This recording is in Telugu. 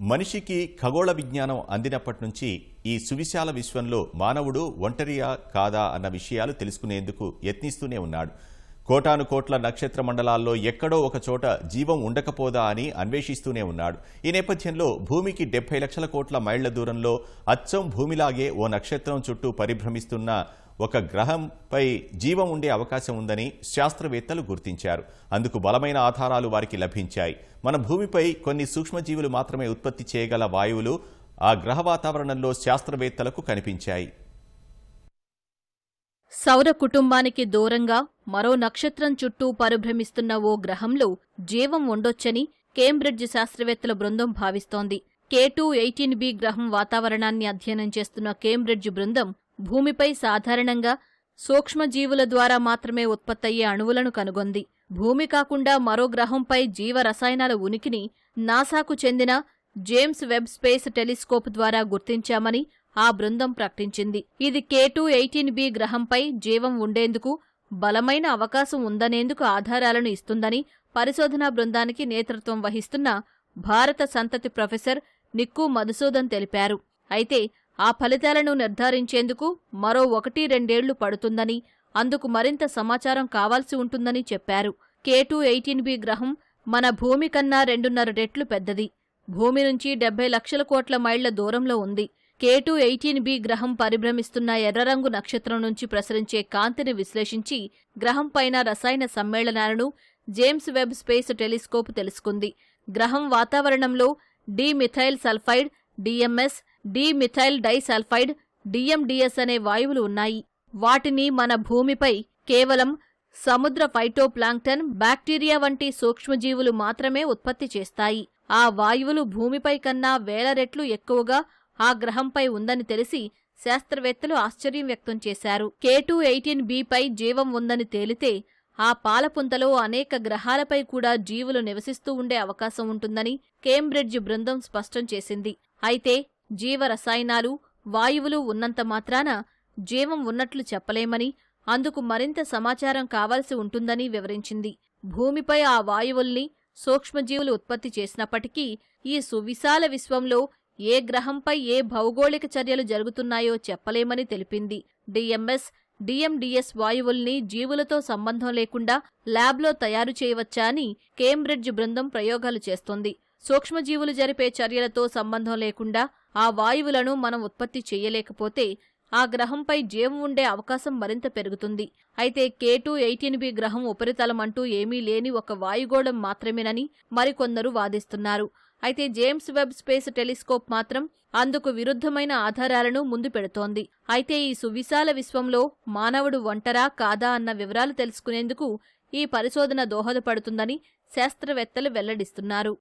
మనిషికి ఖగోళ విజ్ఞానం అందినప్పటి నుంచి ఈ సువిశాల విశ్వంలో మానవుడు ఒంటరియా కాదా అన్న విషయాలు తెలుసుకునేందుకు యత్నిస్తూనే ఉన్నాడు. కోటాను కోట్ల నక్షత్ర మండలాల్లో ఎక్కడో ఒక చోట జీవం ఉండకపోదా అని అన్వేషిస్తూనే ఉన్నాడు. ఈ నేపథ్యంలో భూమికి డెబ్బై లక్షల కోట్ల మైళ్ళ దూరంలో అచ్చం భూమిలాగే ఓ నక్షత్రం చుట్టూ పరిభ్రమిస్తున్న ఒక గ్రహంపై జీవం ఉండే అవకాశం ఉందని శాస్త్రవేత్తలు గుర్తించారు. అందుకు బలమైన ఆధారాలు వారికి లభించాయి. మన భూమిపై కొన్ని సూక్ష్మజీవులు మాత్రమే ఉత్పత్తి చేయగల వాయువులు ఆ గ్రహ వాతావరణంలో శాస్త్రవేత్తలకు కనిపించాయి. సౌర కుటుంబానికి దూరంగా మరో నక్షత్రం చుట్టూ పరిభ్రమిస్తున్న ఓ గ్రహంలో జీవం ఉండొచ్చని కేంబ్రిడ్జ్ శాస్త్రవేత్తల బృందం భావిస్తోంది. కేటూ ఎయిటీన్ బి గ్రహం వాతావరణాన్ని అధ్యయనం చేస్తున్న కేంబ్రిడ్జ్ బృందం భూమిపై సాధారణంగా సూక్ష్మజీవుల ద్వారా మాత్రమే ఉత్పత్తయ్యే అణువులను కనుగొంది. భూమి కాకుండా మరో గ్రహంపై జీవ రసాయనాల ఉనికిని నాసాకు చెందిన జేమ్స్ వెబ్ స్పేస్ టెలిస్కోప్ ద్వారా గుర్తించామని ఆ బృందం ప్రకటించింది. ఇది కేటూ ఎయిటీన్ బి గ్రహంపై జీవం ఉండేందుకు బలమైన అవకాశం ఉందనేందుకు ఆధారాలను ఇస్తుందని పరిశోధనా బృందానికి నేతృత్వం వహిస్తున్న భారత సంతతి ప్రొఫెసర్ నిక్కు మధుసూదన్ తెలిపారు. అయితే ఆ ఫలితాలను నిర్ధారించేందుకు మరో ఒకటి రెండేళ్ళు పడుతుందని అందుకు మరింత సమాచారం కావాల్సి ఉంటుందని చెప్పారు. కే టూ ఎయిటీన్ బి గ్రహం మన భూమి కన్నా రెండున్నర రెట్లు పెద్దది. భూమి నుంచి డెబ్బై లక్షల కోట్ల మైళ్ళ దూరంలో ఉంది. కే టూ ఎయిటీన్ బి గ్రహం పరిభ్రమిస్తున్న ఎర్రరంగు నక్షత్రం నుంచి ప్రసరించే కాంతిని విశ్లేషించి గ్రహం పైన రసాయన సమ్మేళనాలను జేమ్స్ వెబ్ స్పేస్ టెలిస్కోప్ తెలుసుకుంది. గ్రహం వాతావరణంలో dimethyl sulphide DMS dimethyl disulphide DMDS అనే వాయువులు ఉన్నాయి. వాటిని మన భూమిపై కేవలం సముద్ర ఫైటోప్లాంక్టన్ బ్యాక్టీరియా వంటి సూక్ష్మజీవులు మాత్రమే ఉత్పత్తి చేస్తాయి. ఆ వాయువులు భూమిపై కన్నా వేల రెట్లు ఎక్కువగా ఆ గ్రహంపై ఉందని తెలిసి శాస్త్రవేత్తలు ఆశ్చర్యం వ్యక్తం చేశారు. కే టూ ఎయిటీన్ బిపై జీవం ఉందని తేలితే ఆ పాలపుంతలో అనేక గ్రహాలపై కూడా జీవులు నివసిస్తూ ఉండే అవకాశం ఉంటుందని కేంబ్రిడ్జ్ బృందం స్పష్టం చేసింది. అయితే జీవరసాయనాలు వాయువులు ఉన్నంత మాత్రాన జీవం ఉన్నట్లు చెప్పలేమని అందుకు మరింత సమాచారం కావాల్సి ఉంటుందని వివరించింది. భూమిపై ఆ వాయువుల్ని సూక్ష్మజీవులు ఉత్పత్తి చేసినప్పటికీ ఈ సువిశాల విశ్వంలో ఏ గ్రహంపై ఏ భౌగోళిక చర్యలు జరుగుతున్నాయో చెప్పలేమని తెలిపింది. డిఎంఎస్ డిఎండిఎస్ వాయువుల్ని జీవులతో సంబంధం లేకుండా ల్యాబ్లో తయారు చేయవచ్చా అని కేంబ్రిడ్జ్ బృందం ప్రయోగాలు చేస్తోంది. సూక్ష్మజీవులు జరిపే చర్యలతో సంబంధం లేకుండా ఆ వాయువులను మనం ఉత్పత్తి చేయలేకపోతే ఆ గ్రహంపై జీవం ఉండే అవకాశం మరింత పెరుగుతుంది. అయితే కే టూ ఎయిటీన్ బి గ్రహం ఉపరితలం అంటూ ఏమీ లేని ఒక వాయుగోళం మాత్రమేనని మరికొందరు వాదిస్తున్నారు. అయితే జేమ్స్ వెబ్ స్పేస్ టెలిస్కోప్ మాత్రం అందుకు విరుద్ధమైన ఆధారాలను ముందు పెడుతోంది. అయితే ఈ సువిశాల విశ్వంలో మానవుడు ఒంటరా కాదా అన్న వివరాలు తెలుసుకునేందుకు ఈ పరిశోధన దోహదపడుతుందని శాస్త్రవేత్తలు వెల్లడిస్తున్నారు.